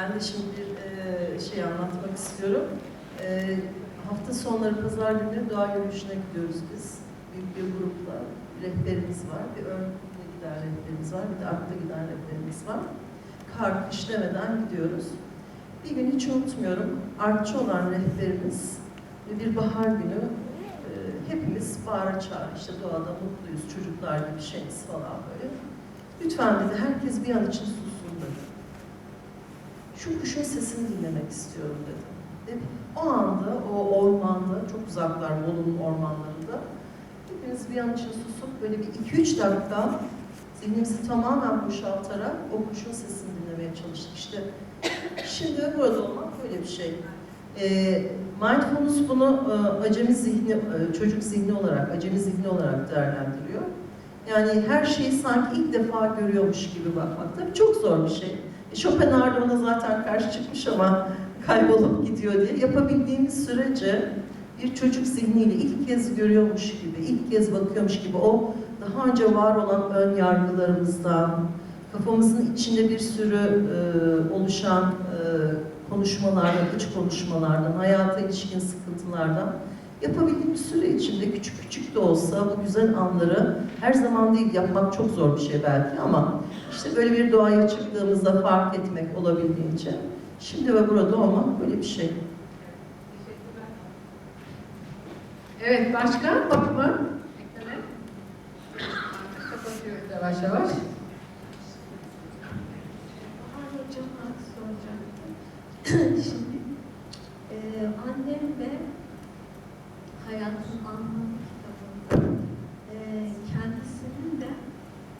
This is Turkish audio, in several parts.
Ben de şimdi bir e, şey anlatmak istiyorum. E, hafta sonları, pazar günleri doğa yürüyüşüne gidiyoruz biz. Büyük bir grupla. Rehberimiz var, bir önde giden rehberimiz var, bir de arkada giden rehberimiz var. Kar, kış demeden gidiyoruz. Bir gün hiç unutmuyorum, artçı olan rehberimiz bir bahar günü e, hepimiz bağıra çağır, işte doğada mutluyuz, çocuklar gibi şeyiz falan böyle. Lütfen dedi, herkes bir an için sussun dedi. Şu kuşun sesini dinlemek istiyorum dedi. Ve o anda, o ormanda, çok uzaklar Bolu'nun ormanlarında, hepimiz bir an için susup böyle bir iki üç dakika zihnimizi tamamen boşaltarak o kuşun sesini dinlemeye çalıştık. İşte şimdi burada olmak böyle bir şey. E, mindfulness bunu e, acemi zihni, e, çocuk zihni olarak, acemi zihni olarak değerlendiriyor. Yani her şeyi sanki ilk defa görüyormuş gibi bakmak. Tabii çok zor bir şey. Schopenhauer ona zaten karşı çıkmış ama kaybolup gidiyor diye. Yapabildiğimiz sürece bir çocuk zihniyle ilk kez görüyormuş gibi, ilk kez bakıyormuş gibi o daha önce var olan ön yargılarımızdan, kafamızın içinde bir sürü e, oluşan e, konuşmalardan, iç konuşmalardan, hayata ilişkin sıkıntılardan yapabildiğimiz süre içinde küçük küçük de olsa bu güzel anları her zaman değil yapmak çok zor bir şey belki ama işte böyle bir doğaya çıktığımızda fark etmek olabildiğince şimdi ve burada olmak böyle bir şey. Evet, başka? Fatma? Ekleme. Kapatıyoruz yavaş yavaş. Şimdi e, annem ve Hayatın Anlamı kitabında e, kendisinin de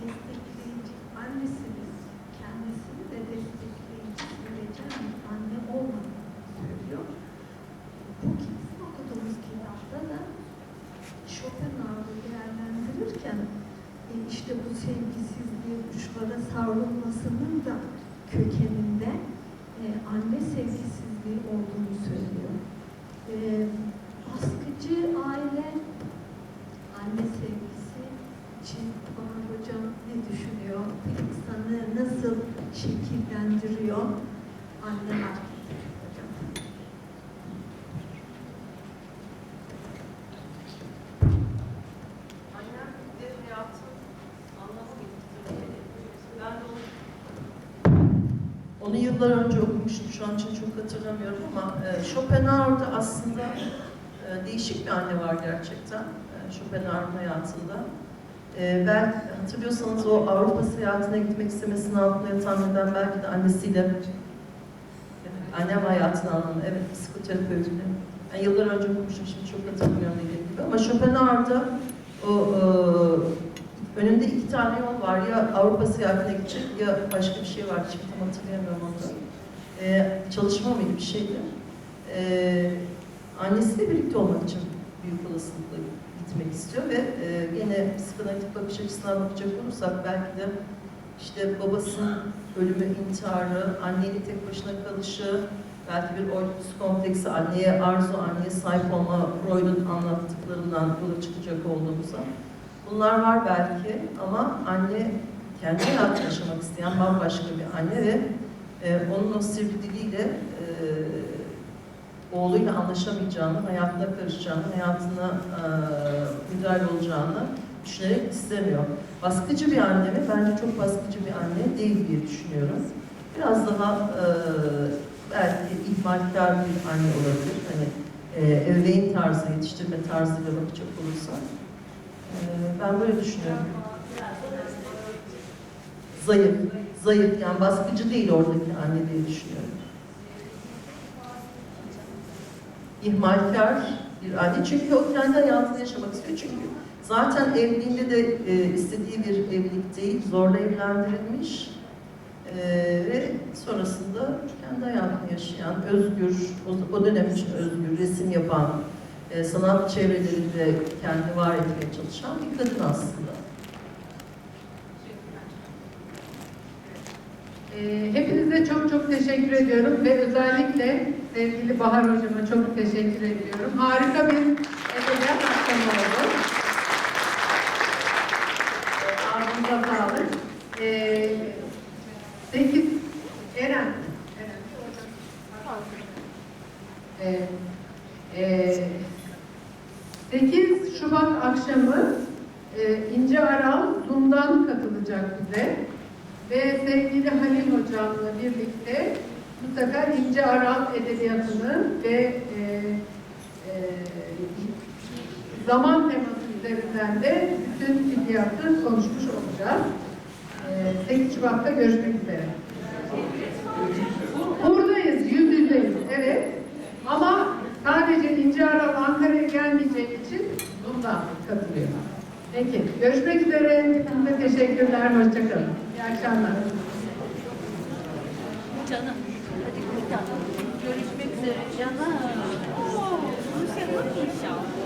destekleyici, annesinin kendisini de destekleyici sürece anne olmadığını söylüyor. Bu bizim okuduğumuz kitapta da Schopenhauer'ı değerlendirirken e, işte bu sevgisizliği uçlara savrulmasının da kökeninde e, anne sevgisizliği olduğunu söylüyor. E, baskıcı aile anne sevgisi için Bahar Hocam ne düşünüyor? İnsanı nasıl şekillendiriyor? Anne hocam. Annem bir hayatın anlamı gitti. Ben de onu onu yıllar önce okumuştum, şu an için çok hatırlamıyorum ama e, Schopenhauer'da aslında e, değişik bir anne var gerçekten e, Schopenhauer'ın hayatında. E, belki hatırlıyorsanız o Avrupa seyahatine gitmek istemesinin altında yatan neden belki de annesiyle evet, annem hayatını anlamı, evet psikoterapeutle. Ben yıllar önce okumuştum, şimdi çok hatırlamıyorum dediğim gibi ama Schopenhauer'da o e, önünde iki tane yol var. Ya Avrupa seyahatine gidecek ya başka bir şey var. Şimdi tam hatırlayamıyorum onu da. E, çalışma mıydı bir şeydi. E, annesiyle birlikte olmak için büyük olasılıkla gitmek istiyor ve e, yine psikanalitik bakış açısına bakacak olursak belki de işte babasının ölümü, intiharı, annenin tek başına kalışı, belki bir Oedipus kompleksi, anneye arzu, anneye sahip olma, Freud'un anlattıklarından yola çıkacak olduğumuzda. Bunlar var belki ama anne kendi hayatını yaşamak isteyen bambaşka bir anne ve e, onun o sivri diliyle e, oğluyla anlaşamayacağını, hayatına karışacağını, hayatına e, müdahale olacağını düşünerek istemiyor. Baskıcı bir anne mi? Bence çok baskıcı bir anne değil diye düşünüyorum. Biraz daha e, belki ihmalkar bir anne olabilir. Hani e, ebeveyn tarzı, yetiştirme tarzıyla bakacak olursak. E, ben böyle düşünüyorum. Zayıf, zayıf yani baskıcı değil oradaki anne diye düşünüyorum. ihmalkar bir anne. Çünkü o kendi hayatını yaşamak istiyor. Çünkü zaten evliliğinde de e, istediği bir evlilik değil, zorla evlendirilmiş. E, ve sonrasında kendi hayatını yaşayan, özgür, o, o dönem için özgür, resim yapan, e, sanat çevrelerinde kendi var etmeye çalışan bir kadın aslında. Ee, hepinize çok çok teşekkür ediyorum ve özellikle sevgili Bahar Hocama çok teşekkür ediyorum. Harika bir edebiyat akşamı oldu. Ee, Ağzınıza sağlık. Ee, 8 Eren, Eren. Evet. Ee, 8 Şubat akşamı e, İnce Aral Zoom'dan katılacak bize. Ve sevgili Halil Hocam'la birlikte sefer İnce Aral Edebiyatı'nı ve e, e, zaman teması üzerinden de bütün fikriyatı konuşmuş olacağız. E, 8 Şubat'ta görüşmek üzere. Buradayız, yüz yüzeyiz, evet. Ama sadece İnce Aral Ankara'ya gelmeyeceği için bundan katılıyor. Peki, görüşmek üzere. Hepinize teşekkürler, hoşçakalın. İyi akşamlar. Canım. Hadi bir tane. Görüşmek üzere canım. Oo, Rusya'da inşallah.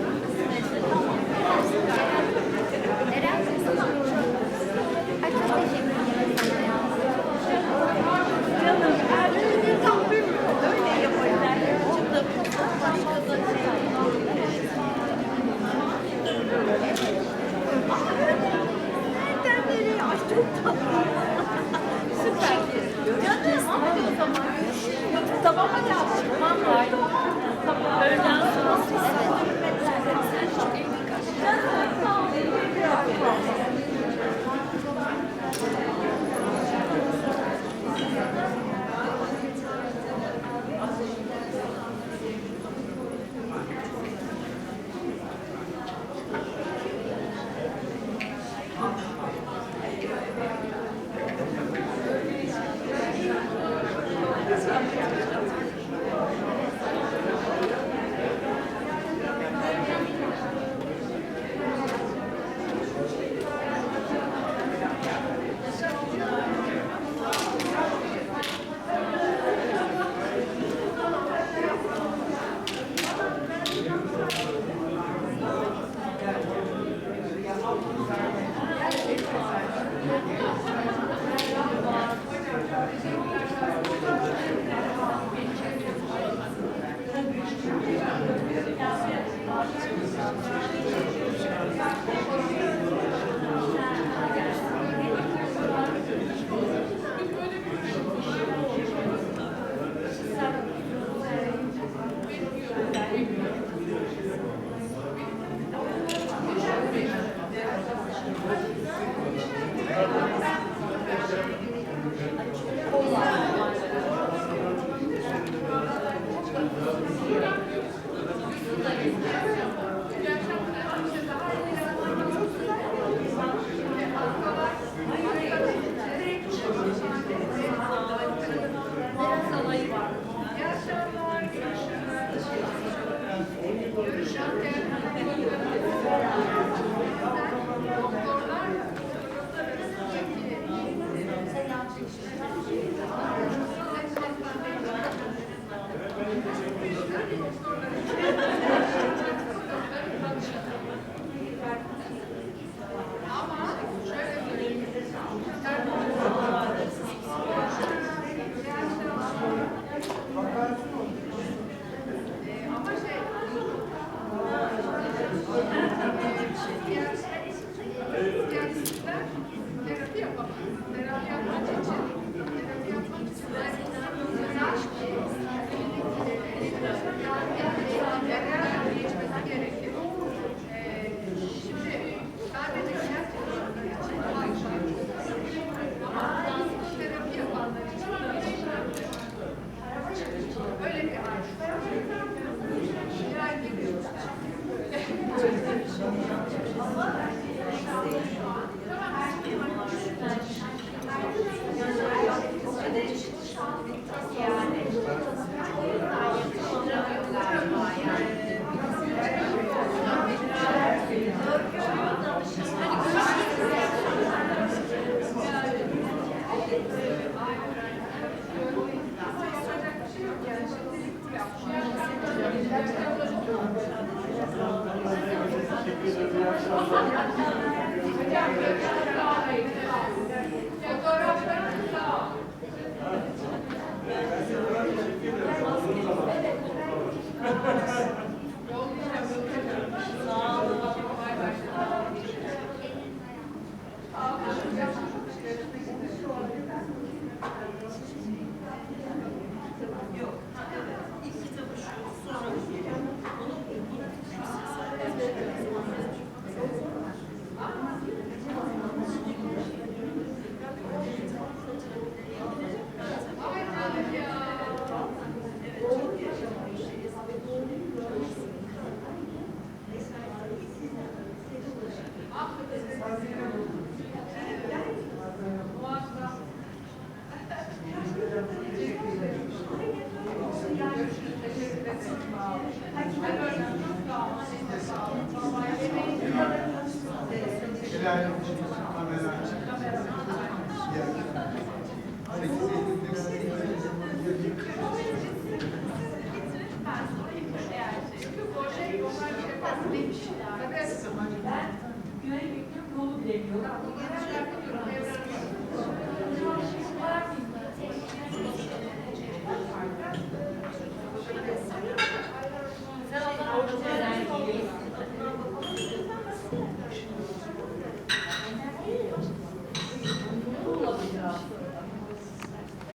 Ben görev yüküm yolu demiyorum.